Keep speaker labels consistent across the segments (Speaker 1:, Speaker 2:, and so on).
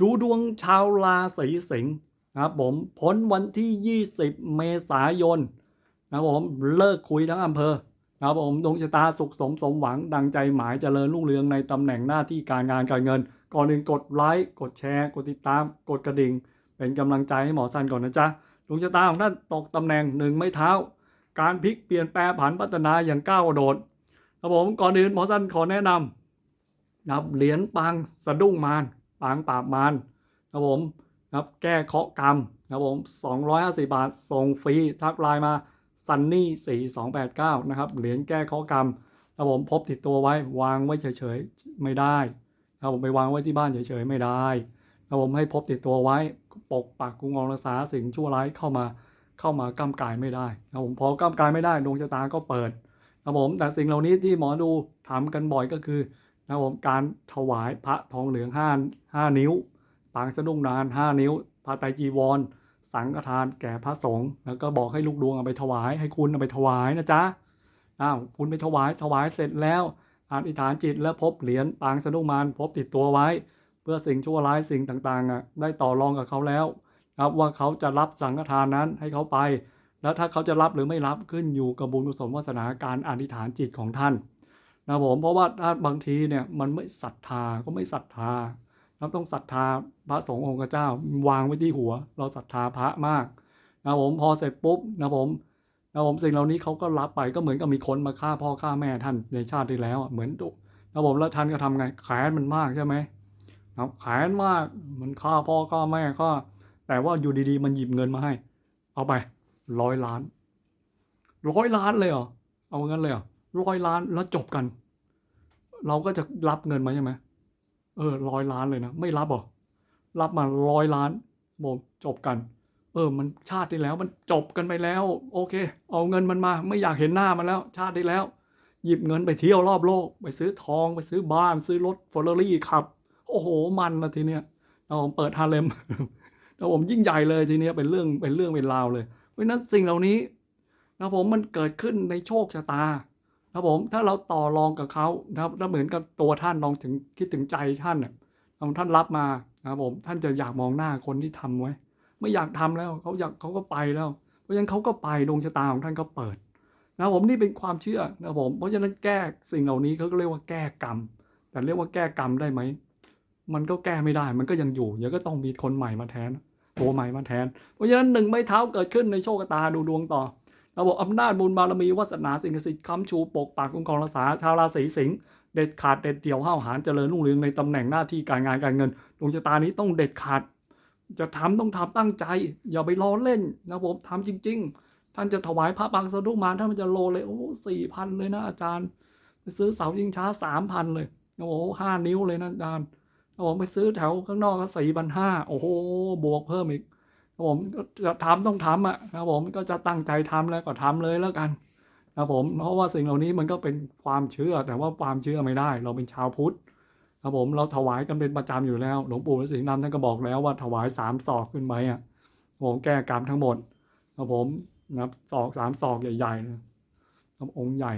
Speaker 1: ดูดวงชาวราศีสิงห์นะครับผมพ้นวันที่ 20 เมษายนนะครับผมเลิกคุยทั้งอำเภอนะครับผมดวงชะตาสุขสมสมหวังดังใจหมายเจริญรุ่งเรืองในตำแหน่งหน้าที่การงานการเงิน ก่อนอื่นกดไลค์กดแชร์ กดติดตามกดกระดิ่ง เป็นกำลังใจให้หมอสันก่อนนะจ๊ะดวงชะตาของท่านตกตำแหน่งหนึ่งไม่เท้า การพลิกเปลี่ยนแปลผันพัฒนาอย่างก้าวกระโดดครับผมก่อนอื่นหมอสันขอแนะนำนะครับเหรียญปางสะดุ้งมาร ปางปราบมารครับผมนะครับแก้เคาะกรรมครับผม250 บาทส่งฟรีทักไลน์มาซันนี่4289นะครับเหรียญแก้เคาะกรรมครับผมพบติดตัวไว้วางไว้เฉยๆไม่ได้ครับผมไปวางไว้ที่บ้านเฉยๆไม่ได้ครับผมให้พบติดตัวไว้ปกปักกุมกองรักษาสิ่งชั่วร้ายเข้ามาเข้ามากำกายไม่ได้ครับผมพอกำกายไม่ได้ดวงชะตาก็เปิดครับผมแต่สิ่งเหล่านี้ที่หมอดูถามกันบ่อยก็คือ นะผมการถวายพระทองเหลือง5 5นิ้วปางสะดุ้งนาน5นิ้วพระไตรจีวร สังฆทานแก่พระสงฆ์แล้วก็บอกให้ลูกดวงเอาไปถวาย ให้คุณเอาไปถวายนะจ๊ะอ้าวคุณไปถวายถวายเสร็จแล้วอธิษฐานจิตแล้วพบเหรียญปางสะดุ้งมารพบติดตัวไว้ เพื่อสิ่งชั่วร้ายสิ่งต่างๆอะได้ต่อรองกับเขาแล้วครับว่าเขาจะรับสังฆทานนั้นให้เขาไป แล้วถ้าเขาจะรับหรือไม่รับขึ้นอยู่กับบุญกุศลวาสนาการอธิษฐานจิตของท่าน นะผมเพราะว่าถ้าบางทีเนี่ยมันไม่ศรัทธาก็ไม่ศรัทธาเราต้องศรัทธาพระสงฆ์องค์เจ้าวางไว้ที่หัว เราศรัทธาพระมากนะผมพอเสร็จปุ๊บนะผมนะผมสิ่งเหล่านี้เขาก็รับไปก็เหมือนกับมีคนมาฆ่าพ่อฆ่าแม่ท่านในชาติที่แล้วเหมือนตุนะผมแล้วท่านก็ทำไงแขนมันมากใช่ไหมครับแขนมากมันฆ่าพ่อฆ่าแม่ก็แต่ว่าอยู่ดีๆ มันหยิบเงินมาให้ เอาไปร้อยล้านร้อยล้านเลยเหรอเอางั้นเลยเหรอ ร้อยล้านแล้วจบกัน เราก็จะรับเงินมาใช่ไหมเออร้อยล้านเลยนะไม่รับหรอรับมาร้อยล้านบอกจบกัน เออ มันชาติที่แล้วมันจบกันไปแล้ว โอเค เอาเงินมันมา ไม่อยากเห็นหน้ามันแล้ว ชาติที่แล้ว หยิบเงินไปเที่ยวรอบโลก ไปซื้อทองไปซื้อบ้าน ซื้อรถฟอร์รารี่ขับ โอ้โหมันนะทีเนี้ยเราผมเปิดฮาเลมแล้วผมยิ่งใหญ่เลยทีเนี้ยเป็นเรื่องเป็นเรื่องเป็นราวเลย เพราะนั้นสิ่งเหล่านี้นะผมมันเกิดขึ้นในโชคชะตา ครับผมถ้าเราต่อรองกับเขานะครับถ้าเหมือนกับตัวท่านลองถึงคิดถึงใจท่านน่ะท่านรับมานะครับผมท่านจะอยากมองหน้าคนที่ทำไว้ ไม่อยากทำแล้วเขาอยากเขาก็ไปแล้ว เพราะฉะนั้นเขาก็ไปดวงชะตาของท่านก็เปิดนะครับผมนี่เป็นความเชื่อนะครับผมเพราะฉะนั้นแก้สิ่งเหล่านี้เขาก็เรียกว่าแก้กรรม แต่เรียกว่าแก้กรรมได้ไหมมันก็แก้ไม่ได้มันก็ยังอยู่เดี๋ยวก็ต้องมีคนใหม่มาแทนตัวใหม่มาแทน เพราะฉะนั้นหนึ่งไม้เท้าเกิดขึ้นในโชคชะตาดูดวงต่อ ระบบอำนาจบุญบารมีวาสนาสิ่งศักดิ์สิทธิ์ค้ำชูปกปักคุ้มครองรักษาชาวราศีสิงห์เด็ดขาดเด็ดเดี่ยวห้าวหาญเจริญรุ่งเรืองในตำแหน่งหน้าที่การงานการเงินดวงชะตานี้ต้องเด็ดขาด จะทำต้องทำตั้งใจ อย่าไปล้อเล่นนะผมทำจริง ๆ ท่านจะถวายพระบางสะดุกมาท่านมันจะโลเลยโอ้สี่พันเลยนะอาจารย์ไปซื้อเสายิงช้าสามพันเลยโอ้โหห้านิ้วเลยนะอาจารย์ผมไปซื้อแถวข้างนอกก็สี่พันห้าโอ้โหบวกเพิ่มอีก ผมจะทำต้องทำอะครับผมก็จะตั้งใจทำแล้วก็ทำเลยแล้วกันครับผมเพราะว่าสิ่งเหล่านี้มันก็เป็นความเชื่อ แต่ว่าความเชื่อไม่ได้ เราเป็นชาวพุทธครับผมเราถวายกันเป็นประจำอยู่แล้วหลวงปู่ฤาษีนำท่านก็บอกแล้วว่าถวายสามศอกขึ้นไปอะผมแก้กรรมทั้งหมดครับผมนะครับศอกสามศอกใหญ่ๆนะครับองค์ใหญ่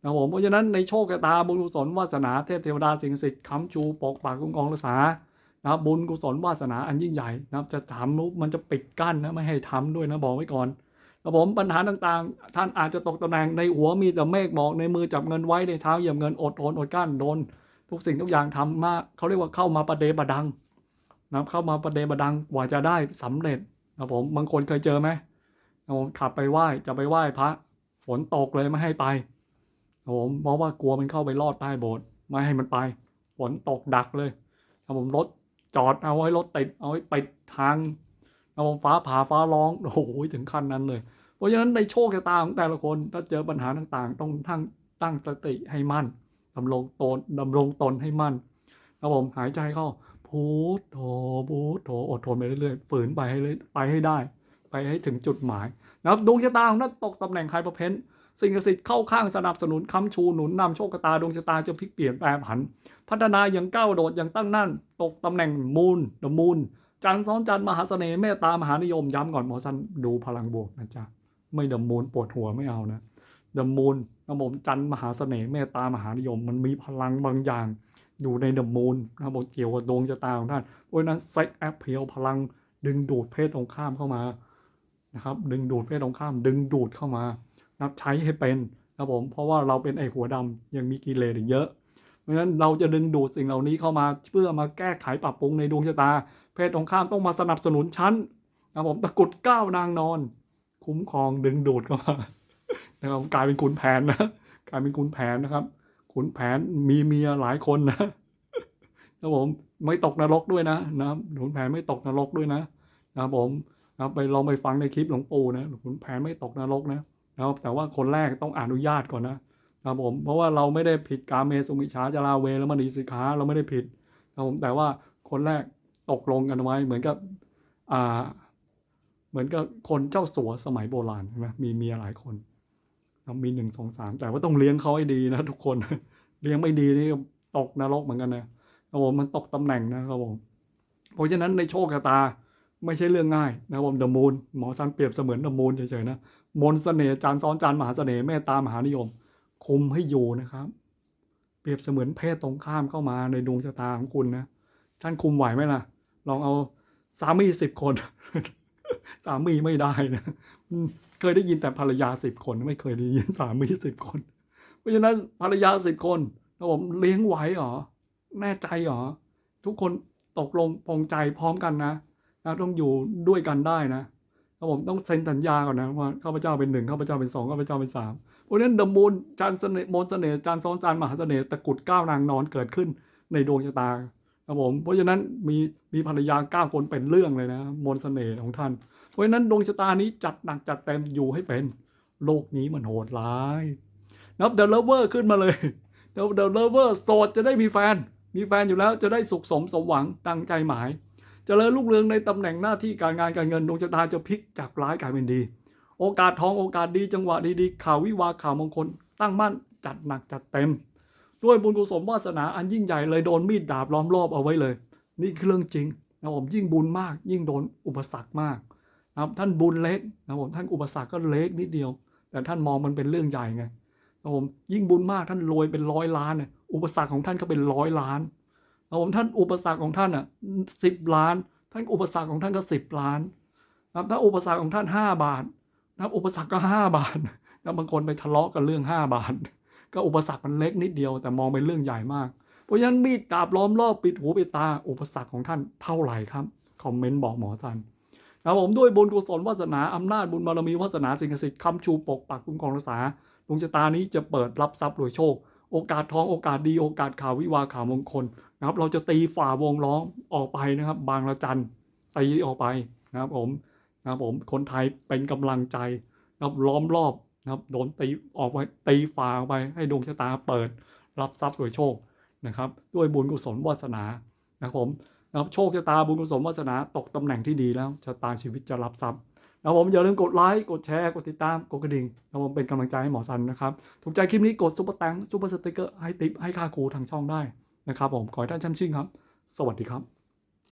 Speaker 1: นะครับผมเพราะฉะนั้นในโชคชะตาบุญกุศลวาสนาเทพเทวดาสิ่งศักดิ์สิทธิ์ค้ำชูปกปักคุ้มครองรักษา นะบุญกุศลวาสนาอันยิ่งใหญ่นะครับจะทำนุมันจะปิดกั้นนะไม่ให้ทำด้วยนะบอกไว้ก่อนครับผมปัญหาต่างๆ ท่านอาจจะตกตำแหน่งในหัวมีแต่เมฆบอกในมือจับเงินไว้ในเท้าเหยียบเงินอดทนอดกั้นโดน ทุกสิ่งทุกอย่างทำมาเขาเรียกว่าเข้ามาประเดประดังนะครับเข้ามาประเดประดังกว่าจะได้สำเร็จครับผมบางคนเคยเจอไหมครับผมขับไปไหว้จะไปไหว้พระ ฝนตกเลยไม่ให้ไปครับผมเพราะว่ากลัวมันเข้าไปลอดใต้โบสถ์ไม่ให้มันไป ฝนตกดักเลยครับผมรถ จอดเอาไว้รถติดเอาไว้ปิดทางเอาฟ้าผ่าฟ้าร้องโอ้โหถึงขั้นนั้นเลย เพราะฉะนั้นในโชคชะตาของแต่ละคนถ้าเจอปัญหาต่างๆ ต้องทั้งตั้งสติให้มั่นดำรงตนดำรงตนให้มั่นครับผมหายใจเข้าพูดโถพูดโถอดทนไปเรื่อยๆฝืนไปให้เลยไปให้ได้ ไปให้ถึงจุดหมายนะครับดวงชะตาของท่านตกตำแหน่งใครประเพ้น สิ่งศักดิ์สิทธิ์เข้าข้างสนับสนุนค้ำชูหนุนนำโชคชะตาดวงชะตาจะพลิกเปลี่ยนแปลผัน พัฒนาอย่างก้าวโดดอย่างตั้งนั่นตกตำแหน่งมูลเดมูลจันทร์ซ้อนจันทร์มหาเสน่ห์เมตตามหานิยมย้ำก่อนหมอสันดูพลังบวกนะจ๊ะไม่เดมูลปวดหัวไม่เอานะเดมูลนะผมจันทร์มหาเสน่ห์เมตตามหานิยม มันมีพลังบางอย่างอยู่ในเดอะมูนนะบผมเกี่ยวกับดวงชะตาของท่านเพราะฉะนั้นเซ็กแอปเพียวพลังดึงดูดเพศตรงข้ามเข้ามานะครับดึงดูดเพศตรงข้าม ดึงดูดเข้ามา นะครับใช้ให้เป็นนะครับผมเพราะว่าเราเป็นไอหัวดำยังมีกิเลสอีกเยอะ เพราะฉะนั้นเราจะดึงดูดสิ่งเหล่านี้เข้ามาเพื่อมาแก้ไขปรับปรุงในดวงชะตา เพศตรงข้ามต้องมาสนับสนุนชั้นนะครับผมตะกรุดก้าวนางนอน คุ้มครองดึงดูดเข้ามานะครับกลายเป็นขุนแผนนะกลายเป็นขุนแผนนะครับขุนแผนมีเมียหลายคนนะนะครับผมไม่ตกนรกด้วยนะนะครับขุนแผนไม่ตกนรกด้วยนะนะครับผมนะไปลองไปฟังในคลิปหลวงปู่นะขุนแผนไม่ตกนรกนะ นะครับแต่ว่าคนแรกต้องอนุญาตก่อนนะครับผมเพราะว่าเราไม่ได้ผิดกาเมสุมิชาจาราเวแล้วมณีสิกขาเราไม่ได้ผิดนะครับผมแต่ว่าคนแรกตกลงกันไว้เหมือนกับอ่าเหมือนกับคนเจ้าสัวสมัยโบราณใช่ไหมมีเมียหลายคนนะมีหนึ่งสองสามแต่ว่าต้องเลี้ยงเขาให้ดีนะทุกคนเลี้ยงไม่ดีนี่ตกนรกเหมือนกันนะครับผมมันตกตำแหน่งนะครับผมเพราะฉะนั้นในโชคชะตาไม่ใช่เรื่องง่ายนะครับผมเดอะมูนหมอซันเปรียบเสมือนเดอะมูนเฉยๆนะ มนต์เสน่ห์จานซ้อนจานมหาเสน่ห์เมตตามหานิยม คุมให้อยู่นะครับ เปรียบเสมือนเพศตรงข้ามเข้ามาในดวงชะตาของคุณนะท่านคุมไหวไหมล่ะ ลองเอาสามีสิบคน สามีไม่ได้นะเคยได้ยินแต่ภรรยาสิบคน ไม่เคยได้ยินสามีสิบคน เพราะฉะนั้นภรรยาสิบคนแล้วผมเลี้ยงไหวหรอแน่ใจหรอทุกคนตกลงปรงใจพร้อมกันนะนะต้องอยู่ด้วยกันได้นะ แล้วผมต้องเซ็นสัญญาก่อนนะว่าข้าพเจ้าเป็นหนึ่งข้าพเจ้าเป็นสองข้าพเจ้าเป็นสามเพราะนั้นเดมูนจานเสน่ห์มนเสน่ห์จานซ้อนจานมหาเสน่ห์ตะกุดเก้านางนอนเกิดขึ้นในดวงชะตาครับผมเพราะฉะนั้นมีมีภรรยาเก้าคนเป็นเรื่องเลยนะ มนเสน่ห์ของท่าน เพราะฉะนั้นดวงชะตานี้จัดหนักจัดเต็มอยู่ให้เป็นโลกนี้มันโหดร้ายนับเดลเวอร์ขึ้นมาเลยเดลเดลเวอร์โสดจะได้มีแฟน มีแฟนอยู่แล้วจะได้สุขสมสมหวังดังใจหมาย เจริญรุ่งเรืองในตำแหน่งหน้าที่การงานการเงินดวงชะตาจะพลิกจากร้ายกลายเป็นดี โอกาสทองโอกาสดีจังหวะดีๆข่าววิวาข่าวมงคล ตั้งมั่นจัดหนักจัดเต็ม ด้วยบุญกุศลวาสนาอันยิ่งใหญ่เลยโดนมีดดาบล้อมรอบเอาไว้เลย นี่คือเรื่องจริงนะผมยิ่งบุญมาก ยิ่งโดนอุปสรรคมากนะครับท่านบุญเล็กนะครับผมท่านอุปสรรคก็เล็กนิดเดียว แต่ท่านมองมันเป็นเรื่องใหญ่ไงนะครับผมยิ่งบุญมากท่านรวยเป็นร้อยล้านเนี่ยอุปสรรคของท่านก็เป็นร้อยล้าน ครับผมท่านอุปสรรคของท่านอะสิบล้าน ท่านอุปสรรคของท่านก็สิบล้านครับถ้าอุปสรรคของท่านห้าบาทนะครับอุปสรรคก็ห้าบาทแล้วบางคนไปทะเลาะกันเรื่องห้าบาท ก็อุปสรรคมันเล็กนิดเดียว แต่มองเป็นเรื่องใหญ่มาก เพราะฉะนั้นมีดดาบล้อมรอบปิดหูปิดตา อุปสรรคของท่านเท่าไหร่ครับคอมเมนต์บอกหมอซันครับผมด้วยบุญกุศลวาสนาอำนาจบุญบารมีวาสนาสิ่งศักดิ์สิทธิ์คำชูปกปักคุ้มครองรักษาดวงชะตานี้จะเปิดรับทรัพย์รวยโชค โอกาสท้องโอกาสดีโอกาสข่าววิวาข่าวมงคล นะครับเราจะตีฝ่าวงล้อมออกไปนะครับ บางละจันตีออกไปนะครับผมนะครับผมคนไทยเป็นกำลังใจนะครับล้อมรอบนะครับโดนตีออกไปตีฝ่าออกไปให้ดวงชะตาเปิด รับทรัพย์รวยโชคนะครับ ด้วยบุญกุศลวาสนานะครับผมนะครับโชคชะตาบุญกุศลวาสนาตกตำแหน่งที่ดีแล้วชะตาชีวิตจะรับทรัพย์นะครับผมอย่าลืมกดไลค์กดแชร์กดติดตามกดกระดิ่งนะครับผมเป็นกำลังใจให้หมอสันนะครับถูกใจคลิปนี้กดซุปเปอร์แตงซุปเปอร์สติกเกอร์ให้ติปให้ค่าครูทางช่องได้ นะครับผมขอให้ท่านช่ำชื่นครับ สวัสดีครับ